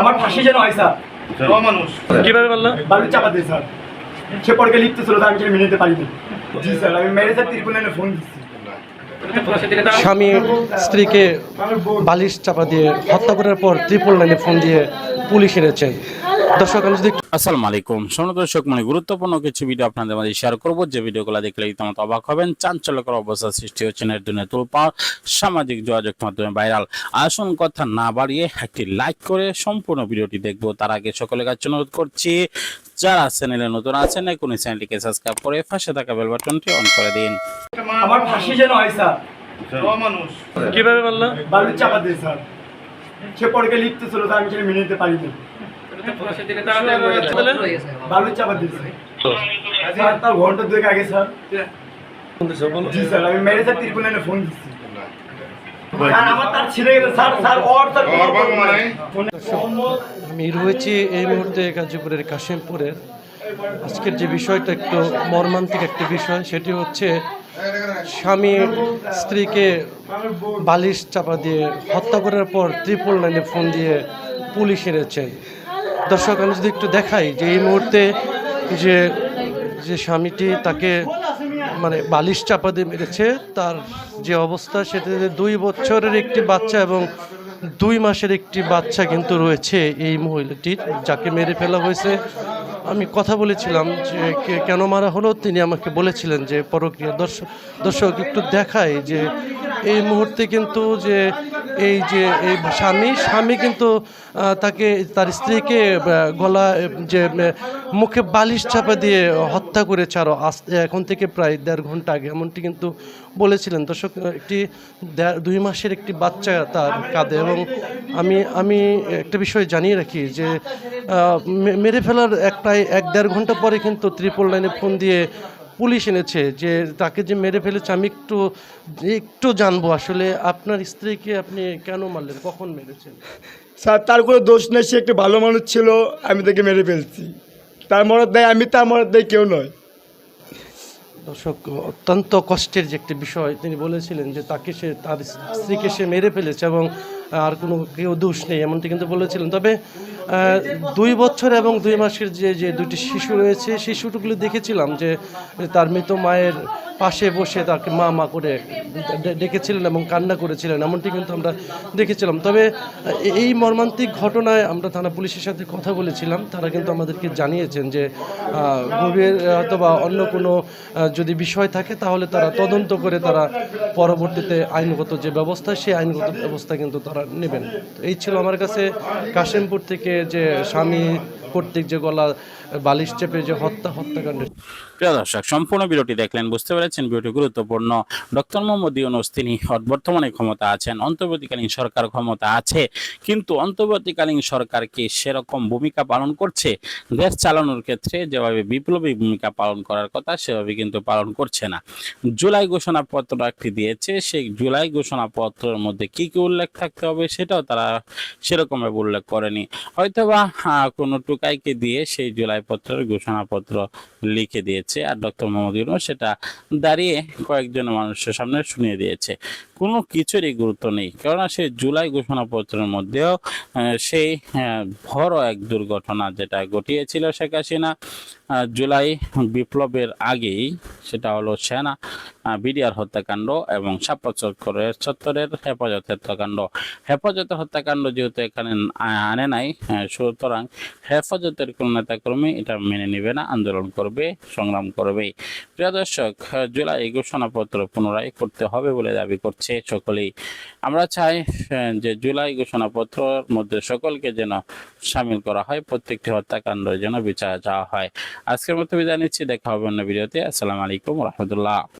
আমার ফাঁসি যেন হয় স্যার। মানুষ কীভাবে বলল? বালু চাপা দিয়ে স্যার। সে পরকে লিখতে ছিল স্যার আমি সেটা মেনে নিতে পারিনি। জি স্যার আমি মেরে স্যার তিরপুল ফোন দিচ্ছি। স্বামী স্ত্রীকে বালিশ চাপা দিয়ে হত্যা করার পর ত্রিপল লাইনে ফোন দিয়ে পুলিশ এনেছেন দর্শক আমি যদি আসসালামু আলাইকুম। শোনো দর্শক মানে গুরুত্বপূর্ণ কিছু ভিডিও আপনাদের মাঝে শেয়ার করব। যে ভিডিওগুলো দেখলে ইতিমধ্যে অবাক হবেন চাঞ্চল্যকর অবস্থা সৃষ্টি হচ্ছে নেট দুনিয়া তুলপা সামাজিক যোগাযোগ মাধ্যমে ভাইরাল আসল কথা না বাড়িয়ে একটি লাইক করে সম্পূর্ণ ভিডিওটি দেখব। তার আগে সকলের কাছে অনুরোধ করছি যারা চ্যানেলে নতুন আছেন এখন চ্যানেলটিকে সাবস্ক্রাইব করে পাশে থাকা বেল বাটনটি অন করে দিন। আমার ফাঁসি যেন হয় স্যার। মানুষ। কীভাবে বলল? বালু চাপা দিয়ে স্যার। সে পরকে লিখতে ছিল স্যার আমি সেটা মেনে নিতে পারিনি। আমি রয়েছি এই মুহূর্তে গাজীপুরের কাশিমপুরের। আজকের যে বিষয়টা একটু মর্মান্তিক একটি বিষয় সেটি হচ্ছে স্বামী স্ত্রীকে বালিশ চাপা দিয়ে হত্যা করার পর ত্রিপল লাইনে ফোন দিয়ে পুলিশ এনেছেন দর্শক, আমি যদি একটু দেখাই যে এই মুহূর্তে যে যে স্বামীটি তাকে মানে বালিশ চাপা দিয়ে মেরেছে, তার যে অবস্থা সেটাতে দুই বছরের একটি বাচ্চা এবং দুই মাসের একটি বাচ্চা কিন্তু রয়েছে এই মহিলাটির যাকে মেরে ফেলা হয়েছে। আমি কথা বলেছিলাম যে কেন মারা হলো, তিনি আমাকে বলেছিলেন যে পরক্রিয়া দর্শক দর্শক একটু দেখায় যে এই মুহূর্তে কিন্তু যে এই যে এই স্বামী স্বামী কিন্তু তাকে, তার স্ত্রীকে গলা, যে, মুখে বালিশ চাপা দিয়ে হত্যা করেছে আরও আস্তে এখন থেকে প্রায় দেড় ঘণ্টা আগে। এমনটি কিন্তু বলেছিলেন। দর্শক, একটি দুই মাসের একটি বাচ্চা তার কাঁদে এবং আমি আমি একটা বিষয় জানিয়ে রাখি যে মেরে ফেলার এক প্রায় এক দেড় ঘণ্টা পরে কিন্তু ত্রিপল লাইনে ফোন দিয়ে পুলিশ এনেছে যে তাকে যে মেরে ফেলেছে আমি একটু একটু জানব আসলে আপনার স্ত্রীকে আপনি কেন মারলেন? কখন মেরেছেন? স্যার তার কোনো দোষ নেই সে একটু ভালো মানুষ ছিল আমি তাকে মেরে ফেলছি। তার মরদ দেয় আমি তার মরদ দেয় কেউ নয়। দর্শক অত্যন্ত কষ্টের যে একটি বিষয় তিনি বলেছিলেন যে তাকে সে তার স্ত্রীকে সে মেরে ফেলেছে এবং আর কোনো কেউ দোষ নেই, এমনটি কিন্তু বলেছিলেন। তবে দুই বছর এবং দুই মাসের যে যে দুটি শিশু রয়েছে শিশুগুলো দেখেছিলাম যে, তার মৃত মায়ের পাশে বসে তাকে মা মা করে ডেকেছিলেন এবং কান্না করেছিলেন, এমনটি কিন্তু আমরা দেখেছিলাম। তবে এই মর্মান্তিক ঘটনায় আমরা থানা পুলিশের সাথে কথা বলেছিলাম। তারা কিন্তু আমাদেরকে জানিয়েছেন যে গভীর অথবা অন্য কোনো যদি বিষয় থাকে, তাহলে তারা তদন্ত করে তারা পরবর্তীতে আইনগত যে ব্যবস্থা, সেই আইনগত ব্যবস্থা কিন্তু তারা নেবেন। এই ছিল আমার কাছে কাশিমপুর থেকে যে স্বামী কর্তৃক যে গলা বালিশ চেপে যে হত্যা হত্যাকাণ্ড। প্রিয় দর্শক সম্পূর্ণ ভিডিওটি দেখলেন বুঝতে পেরেছেন ভিডিওটি গুরুত্বপূর্ণ। ডক্টর মোহাম্মদ ইউনুস তিনি বর্তমানে ক্ষমতা আছেন অন্তর্বর্তীকালীন সরকার ক্ষমতা আছে কিন্তু অন্তর্বর্তীকালীন সরকার কি সেরকম ভূমিকা পালন করছে? দেশ চালানোর ক্ষেত্রে যেভাবে বিপ্লবী ভূমিকা পালন করার কথা সেভাবে কিন্তু পালন করছে না। জুলাই ঘোষণাপত্র একটি দিয়েছে সেই জুলাই ঘোষণাপত্রের মধ্যে কি কি উল্লেখ থাকতে হবে সেটাও তারা সেরকমভাবে উল্লেখ করেনি। হয়তোবা আহ, কোনো টুকাইকে দিয়ে সেই জুলাই পত্রের ঘোষণাপত্র লিখে দিয়েছে আর ডক্টর মোহাম্মদ ইউনুস সেটা দাঁড়িয়ে কয়েকজন মানুষের সামনে শুনিয়ে দিয়েছে। কোনো কিছুরই গুরুত্ব নেই, কেননা সেই জুলাই ঘোষণাপত্রের মধ্যেও সেই বড় এক দুর্ঘটনা যেটা ঘটিয়েছিল শেখ হাসিনা। জুলাই বিপ্লবের আগেই সেটা হলো সেনা বিডিআর হত্যাকাণ্ড এবং সাপ্পা চক্করের চত্বরের হেফাজত হত্যাকাণ্ড। হেফাজতের হত্যাকাণ্ড যেহেতু এখানে আনে নাই সুতরাং হেফাজতের কোন নেতাকর্মী এটা মেনে নেবে না, আন্দোলন করবে, সংগ্রাম করবে প্রিয় দর্শক, জুলাই ঘোষণাপত্র পুনরায় করতে হবে বলে দাবি করছে সকলেই। আমরা চাই যে জুলাই ঘোষণাপত্রের মধ্যে সকলকে যেন সামিল করা হয়, প্রত্যেকটি হত্যাকাণ্ড যেন বিচার চাওয়া হয়। আজকের মতো বিদায় নিচ্ছি দেখা হবে অন্য ভিডিওতে। আসসালামু আলাইকুম রহমতুল্লাহ।